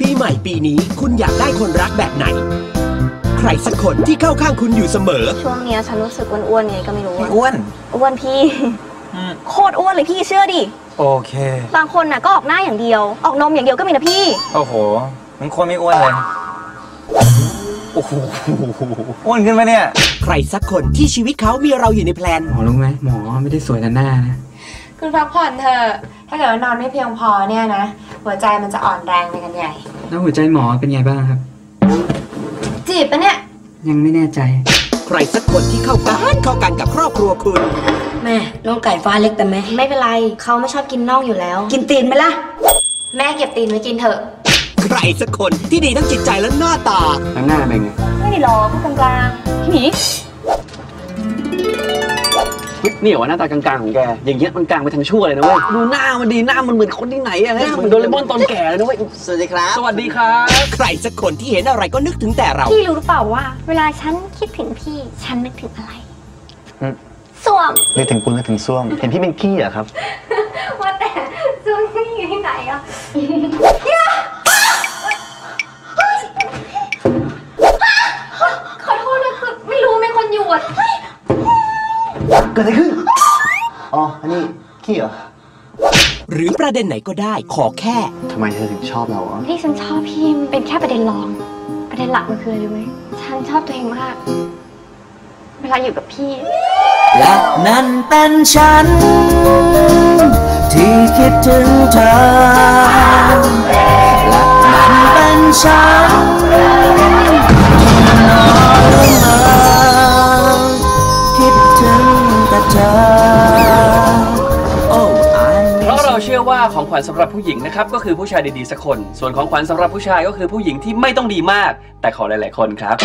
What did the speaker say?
ปีใหม่ปีนี้คุณอยากได้คนรักแบบไหน ใครสักคนที่เข้าข้างคุณอยู่เสมอ ช่วงเนี้ยฉันรู้สึกอ้วนๆไงก็ไม่รู้พี่อะอ้วน อ้วนพี่อืมโคตรอ้วนเลยพี่เชื่อดิ โอเค บางคนน่ะก็ออกหน้าอย่างเดียว ออกนมอย่างเดียวก็มีนะพี่ โอ้โห มันคนไม่อ้วนเลย โอ้โห อ้วนขึ้นไหมเนี่ย ใครสักคนที่ชีวิตเขามีเราอยู่ในแพลน หมอรู้ไหมหมอไม่ได้สวยแต่หน้านะ คุณพักผ่อนเถอะ ถ้าเกิดว่านอนไม่เพียงพอเนี่ยนะ หัวใจมันจะอ่อนแรงไปกันใหญ่ แล้วหัวใจหมอเป็นไงบ้างครับ จีบปะเนี่ย ยังไม่แน่ใจ ใครสักคนที่เข้ากันเข้ากันกับครอบครัวคุณ แม่น้องไก่ฟ้าเล็กแต่ไหมไม่เป็นไร เขาไม่ชอบกินน่องอยู่แล้ว กินตีนไหมล่ะ แม่เก็บตีนไว้กินเถอะ ใครสักคนที่ดีทั้งจิตใจและหน้าตาแล้วหน้าเป็นไง ไม่ได้หรอกกลางๆพี่หมี นี่เหรอวะหน้าตากลางๆของแก อย่างเงี้ยมันกลางไปทางชั่วเลยนะเว้ย ดูหน้ามันดีหน้ามันเหมือนคนที่ไหนอะหน้าเหมือนโดเรมอนตอนแก่เลยนะเว้ย สวัสดีครับ สวัสดีครับ ใครสักคนที่เห็นอะไรก็นึกถึงแต่เรา พี่รู้หรือเปล่าว่า เวลาฉันคิดถึงพี่ ฉันนึกถึงอะไรอืมสวมนึกถึงคุณนึกถึงส้วม เห็นพี่เป็นขี้เหรอครับ ว่าแต่สวมนี่อยู่ที่ไหนอะ เกิดอะไรขึ้น อ๋อ อันนี้ขี้เหรอ หรือประเด็นไหนก็ได้ขอแค่ ทำไมเธอถึงชอบเราอะ ที่ฉันชอบพี่มันเป็นแค่ประเด็นรอง ประเด็นหลักมันคืออะไรรู้ไหมฉันชอบตัวเองมาก เวลาอยู่กับพี่ และนั่นเป็นฉัน ที่คิดถึงเธอและนั่นเป็นฉัน ของขวัญสำหรับผู้หญิงนะครับก็คือผู้ชายดีๆสักคน ส่วนของขวัญสำหรับผู้ชายก็คือผู้หญิงที่ไม่ต้องดีมาก แต่ขอหลาย ๆ คนครับ